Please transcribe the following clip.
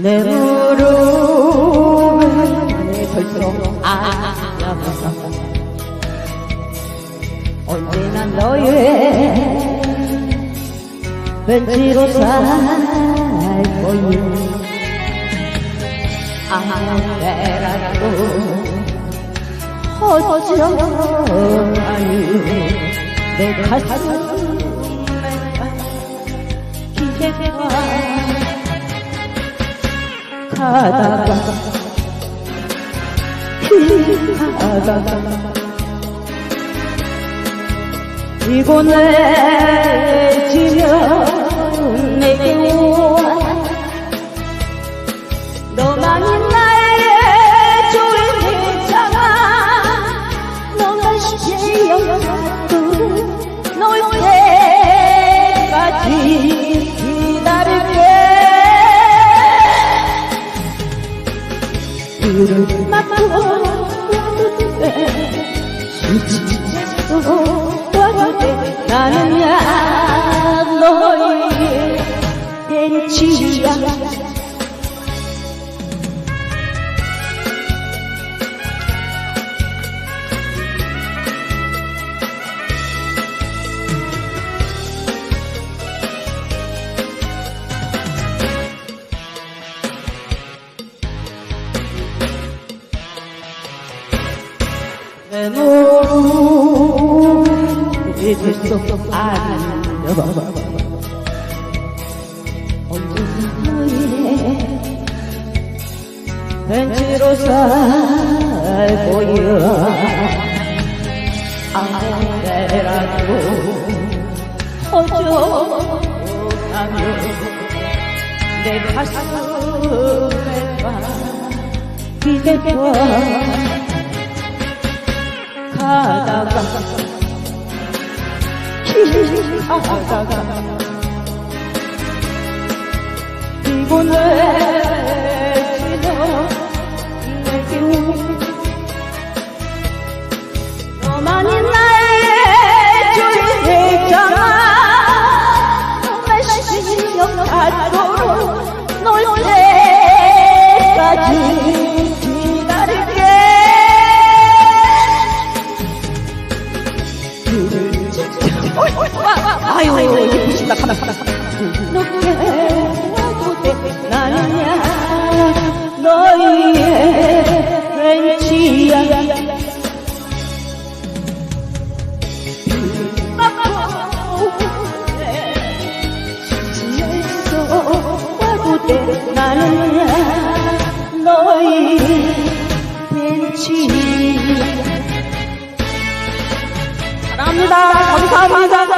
내 무릎에 벌써 앉아서 언제나 너의 벤치로 살고요 아무데라도 허전하니 내 가슴에 기대가 가다가 가다가 피곤해 지면 내게 와 너만이 나의 조인이잖아. 너만 시제였고 너의 때까지 내 몸이 들썩 안려 언제나 너의 벤치로 살고요 아무데라도 허전하며 내 가슴에 기대와 가다가 가다가 피곤해지너 내게 오 너만이 나의 주인이잖아 너의 신경 갖도록 널 때까지 아유 예쁘신다 가만 가만 가만 높게 너의 벤치야 와도 돼 나는야 너의 벤치야 사랑합니다. 감사합니다.